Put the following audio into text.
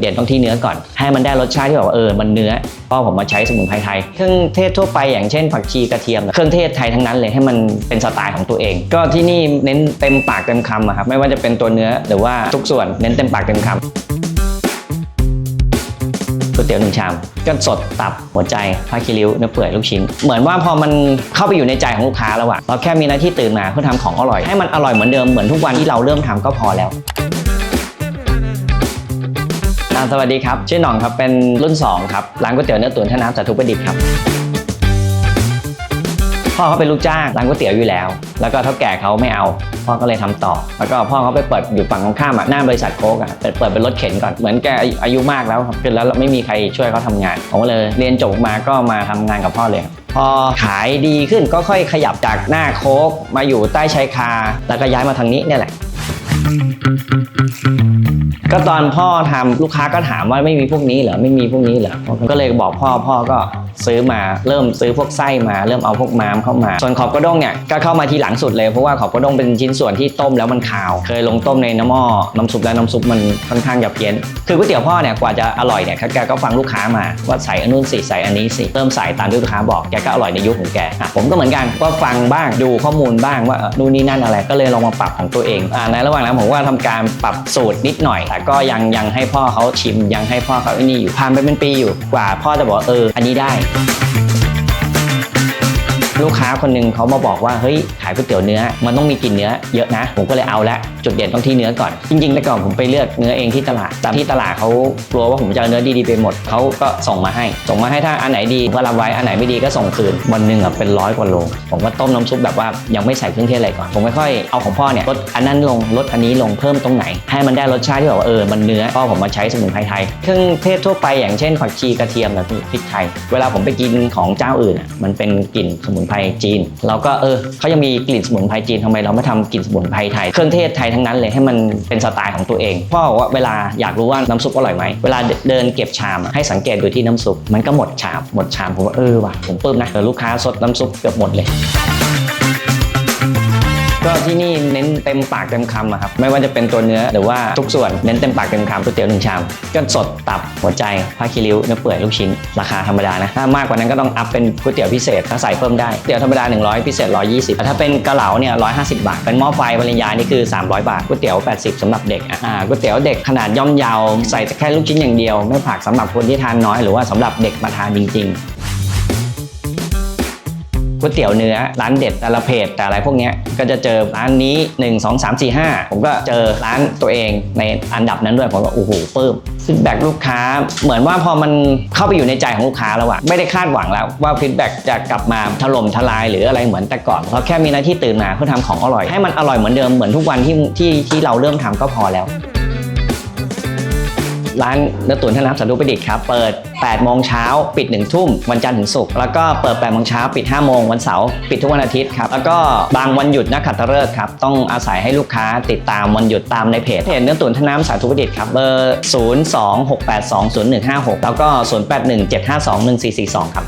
เด่นต้องที่เนื้อก่อน ให้มันได้รสชาติที่แบบว่าเออมันเนื้อพราะผมมาใช้สมุนไพรไทย เครื่องเทศทั่วไปอย่างเช่นผักชีกระเทียม เครื่องเทศไทยทั้งนั้นเลยให้มันเป็นสไตล์ของตัวเอง ก็ที่นี่เน้นเต็มปากเต็มคำอะครับไม่ว่าจะเป็นตัวเนื้อหรือว่าทุกส่วนเน้นเต็มปากเต็มคำก๋วยเตี๋ยวหนึ่งชามก็สดตับหัวใจผ้าคีริ้วเนื้อเปื่อยลูกชิ้น เหมือนว่าพอมันเข้าไปอยู่ในใจของลูกค้าแล้วอะเราแค่มีหน้าที่ตื่นมาเพื่อทำของอร่อย ให้มันอร่อยเหมือนเดิมเหมือนทุกวันที่เราเริ่มทำก็พอแล้วาสวัสดีครับ ชื่อหน่องครับ เป็นรุ่น 2 ครับ ร้านก๋วยเตี๋ยวเนื้อตุ๋นท่าน้ำสาธุประดิษฐ์ครับ พ่อเขาเป็นลูกจ้างร้านก๋วยเตี๋ยวอยู่แล้ว แล้วก็เท่าแก่เขาไม่เอา พ่อก็เลยทำต่อ แล้วก็พ่อเขาไปเปิดอยู่ฝั่งตรงข้ามอะหน้าบริษัทโค้กอะเปิดเปิดเป็นรถเข็นก่อน เหมือนแกอายุมากแล้วครับคือแล้วไม่มีใครช่วยเขาทำงาน ผมก็เลยเรียนจบมาก็มาทำงานกับพ่อเลยพอขายดีขึ้นก็ค่อยขยับจากหน้าโค้กมาอยู่ใต้ชายคา แล้วก็ย้ายมาทางนี้เนี่ยแหละ ก็ตอนพ่อทำลูกค้าก็ถามว่าไม่มีพวกนี้เหรอไม่มีพวกนี้เหรอผมก็เลยบอกพ่อพ่อก็ซื้อมาเริ่มซื้อพวกไส้มาเริ่มเอาพวกม้ามเข้ามา ส่วนขอบกระด้งเนี่ยก็เข้ามาทีหลังสุดเลยเพราะว่าขอบกระด้งเป็นชิ้นส่วนที่ต้มแล้วมันคาว เคยลงต้มในน้ำหม้อน้ำซุปแล้วน้ำซุปมันค่อนข้างจะเพี้ยนคือก๋วยเตี๋ยวพ่อเนี่ยกว่าจะอร่อยเนี่ยแกก็ฟังลูกค้ามาว่าใส่อันนู้นสิใส่อันนี้สิเริ่มใส่ตามที่ลูกค้าบอกแกก็อร่อยในยุคของแกผมก็เหมือนกันก็ฟังบ้างดูข้อมูลบ้างว่านู่นนี่นั่นอะไรก็เลยลองมาปรับของตัวเองอในระหว่างนั้นผมว่าทำการปรับสูตรนิดหน่อย แต่ก็ยังยังให้พ่อเขาชิมยังให้พ่อเขาไอ้นี่อยู่ผ่านไปเป็นปีอยู่กว่าพ่อจะบอกเอออันนี้ได้ Bye. ลูกค้าคนหนึ่งเขามาบอกว่าเฮ้ยขายก๋วยเตี๋ยวเนื้อมันต้องมีกลิ่นเนื้อเยอะนะ ผมก็เลยเอาละจุดเด่นต้องที่เนื้อก่อน จริงๆแต่ก่อนผมไปเลือกเนื้อเองที่ตลาดแต่ที่ตลาดเขากลัวว่าผมจะเอาเนื้อดีๆไปหมดเขาก็ส่งมาให้ ส่งมาให้ถ้าอันไหนดีก็รับไว้อันไหนไม่ดีก็ส่งคืนวันหนึ่งอะเป็นร้อยกว่าโลผมก็ต้มน้ำซุปแบบว่ายังไม่ใส่เครื่องเทศอะไรก่อนผมค่อยๆเอาของพ่อเนี่ยลดอันนั้นลงลดอันนี้ลงเพิ่มตรงไหน ให้มันได้รสชาติที่แบบว่าเออมันเนื้อพ่อผมมาใช้สมุนไพรไทยเครื่องเทศทั่วไปอย่างเช่นผักชีกระเทียมนะพริกไทย เวลาผมไปกินของเจ้าอื่นอะมันเป็นกลิ่นสมุนไพรจีน เราก็เออเขายังมีกลิ่นสมุนไพรจีนทำไมเราไม่ทำกลิ่นสมุนไพรไทย เครื่องเทศไทยทั้งนั้นเลยให้มันเป็นสไตล์ของตัวเองพ่อบอกว่าเวลาอยากรู้ว่าน้ำซุปอร่อยไหมเวลาเดินเก็บชามให้สังเกตดูที่น้ำซุปมันก็หมดชามหมดชามผมว่าเออว่ะผมปลื้มนะเออลูกค้าสดน้ำซุปเกือบหมดเลย ก็ที่นี่เน้นเต็มปากเต็มคำอะครับไม่ว่าจะเป็นตัวเนื้อหรือว่าทุกส่วนเน้นเต็มปากเต็มคำก๋วยเตี๋ยวหนึ่งชามก็สดตับหัวใจผ้าคีริ้วเนื้อเปื่อยลูกชิ้นราคาธรรมดานะถ้ามากกว่านั้นก็ต้องอัพเป็นก๋วยเตี๋ยวพิเศษถ้าใส่เพิ่มได้ก๋วยเตี๋ยวธรรมดา 100 พิเศษ 120แต่ถ้าเป็นเกะเหลาเนี่ย150 บาท เป็นหม้อไฟปริญญานี่คือ 300 บาทก๋วยเตี๋ยว 80สำหรับเด็กอ่าก๋วยเตี๋ยวเด็กขนาดย่อมเยาวใส่แค่ลูกชิ้นอย่างเดียว ไม่ผักสำหรับคนที่ทานน้อยหรือว่าสำหรับเด็กมาทานจริง ๆ ก๋วยเตี๋ยวเนื้อร้านเด็ดแต่ละเพจแต่อะไรพวกนี้ก็จะเจอร้านนี้ 1 2 3 4 5 ผมก็เจอร้านตัวเองในอันดับนั้นด้วยผมก็โอ้โหปลื้มฟีดแบ็ลูกค้าเหมือนว่าพอมันเข้าไปอยู่ในใจของลูกค้าแล้วอะไม่ได้คาดหวังแล้วว่าฟีดแบ็จะกลับมาถล่มทลายหรืออะไรเหมือนแต่ก่อนเราแค่มีหน้าที่ตื่นมาเพื่อทำของอร่อย ให้มันอร่อยเหมือนเดิมเหมือนทุกวันที่ที่ที่เราเริ่มทำก็พอแล้ว ร้านเนื้อตุ๋นท่าน้ำสันตุประดิษฐ์ครับ เปิด 8 โมงเช้า ปิด 1 ทุ่ม วันจันทร์ถึงศุกร์ แล้วก็เปิด 8 โมงเช้า ปิด 5 โมง วันเสาร์ ปิดทุกวันอาทิตย์ครับ แล้วก็บางวันหยุดนักขัตฤกษ์ครับ ต้องอาศัยให้ลูกค้าติดตามวันหยุดตามในเพจ เพจเนื้อตุ๋นท่าน้ำสาธุประดิษฐ์ครับ เบอร์ 026820156 แล้วก็ 0817521442 ครับ